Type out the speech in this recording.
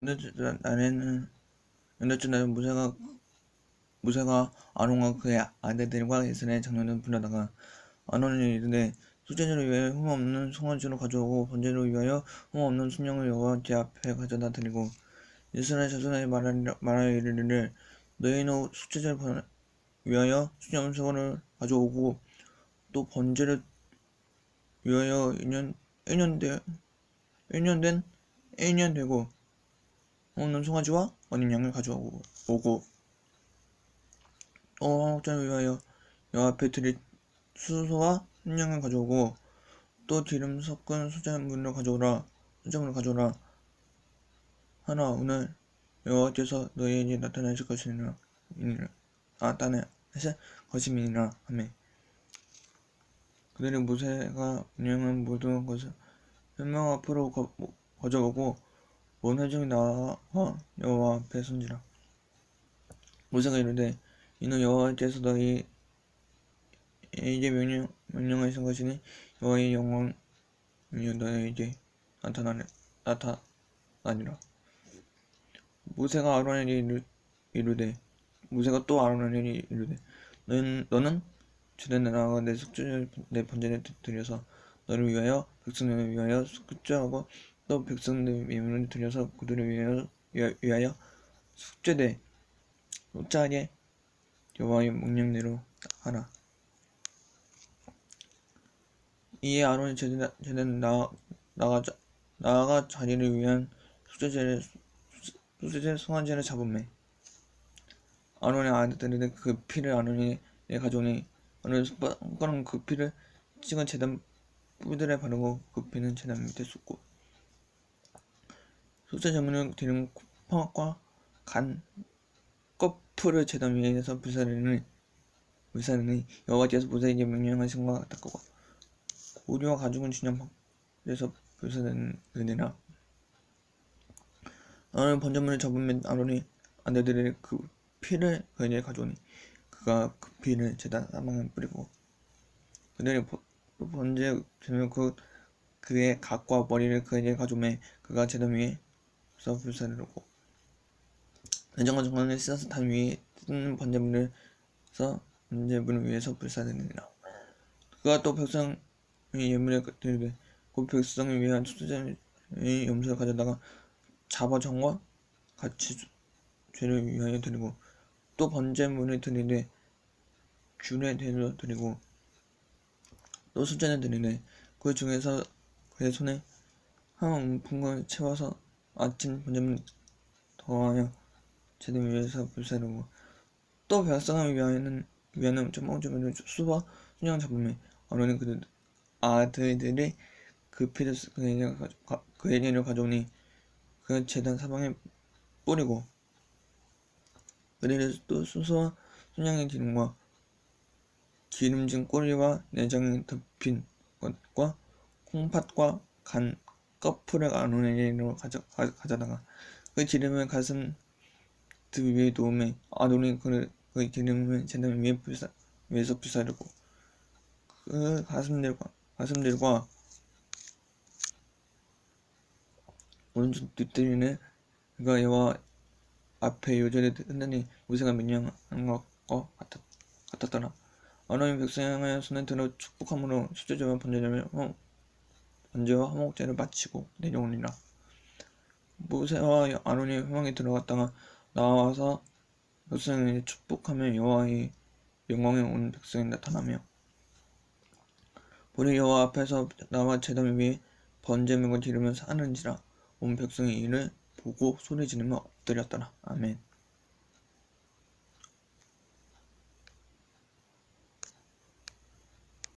연대주 나는 연대주 나는 무쇠가 무쇠가 아론과 그의 아들들과 이스라엘 장로는 불러다가 아론이 이르되 수제자를 위하여 흠 없는 송아지로 가져오고 번제를 위하여 흠 없는 순양을 여호와 제 앞에 가져다 드리고 이스라엘 자손에게 말하여 이르기를 너희는 수제자를 위하여 순양소를 가져오고 또 번제를 위하여 1년 1년 되 1년 된 1년 되고 없는 송아지와 어린 양을 가져오고 오고. 또 화목제를 위하여 여호와 앞에 드릴 수소와 순양을 가져오고 또 기름 섞은 수자물을 가져오라. 수자물을 가져오라. 하나 오늘 여호와께서 너희에게 나타나실 것이니라. 아 나타나실 것임이니라. 하매 그들이 모세가 명령한 모든 것을 현명 앞으로 거, 가져오고 온 회중이 나와 여호와 앞에 선지라. 모세가 이르되 이는 여호와께서 너희 에게 명령 명령하신 것이니 여호와의 영광이 너희에게 나타나니 나타나니라. 모세가 아론에게 이르, 이르되 모세가 또 아론에게 이르되 너는 너는 주된 나라가 내 숙주를 내 번제를 드려서 너를 위하여 백성들을 위하여 숙제하고 또 백성들 예물을 드려서 그들을 위하여 위하여 숙제되 숙자하게 여호와의 명령대로 하라. 이에 아론이 제대는 나 나가 나아가 자기를 위한 숙제제를 숙제제 송환제를 잡음매 아론의 아들들이 그 피를 아론이 가져오니 아론이 손가락 그 피를 찍은 재단 뿔들에 바르고 그 피는 재단 밑에 쏟고 숙제 제물을 드리는 콩팥과 간 껍풀을 재단 위에서 불사르니 불사르니 여호와께서 모세에게 명령하신 것 같았고 고리와 가죽은 주념에서 불사르니라. 아론은 번제물을 잡으면 아론이 아들들의 그 피를 그에게 가져오니 그가 그 피를 재단 사방에 뿌리고 그들이 번제 되면 그 그의 각과 머리를 그에게 가져오매 그가 재단 위에 서 불사르고 내정과 정관을 씻어서 단 위에 뜯는 번제물을 서 번제물을 위해서 불사르니라 그가 또 백성의 예물을 드리되 그 백성을 위한 수제의 염소를 가져다가 자바정과 같이 죄를 위하여 드리고 또 번제물을 드리되 균에 대로 드리고 또 수제를 드리되 그 중에서 그의 손에 한 움푼을 채워서 아침 번제물 더하여 제등 위에서 불사르고 또 백성을 위하여는 위하는 조목조목을 수와 순양 잡음에 아론이 그들 아들들이 그 피를 그에게로 가져오니 그 재단 사방에 뿌리고 그들이 또 수소와 순양의 기름과 기름진 꼬리와 내장이 덮인 것과 콩팥과 간 껍풀을 아론에게로 가져, 가져다가 그 기름을 가슴 그 위에 놓음에 아론이 그, 그 기름을 재단 위에 불사, 위에서 불사르고 그 가슴들과 가슴들과 오른쪽 뒷다리는 그가 여호와 앞에 요절에 흔드니 모세가 명령한 것과 같았, 같았더라. 아론이 백성의 손에 들어 축복함으로 수제자와 번제를 번제와 화목제를 마치고 내려오니라. 모세와 아론이 회망에 들어갔다가 나와서 백성에게 축복하며 여호와의 영광에 온 백성이 나타나며 우리 여호와 앞에서 나와 제단 위에 번제물과 기름을 사는지라 온 백성이 이를 보고 소리 지르며 엎드렸더라. 아멘.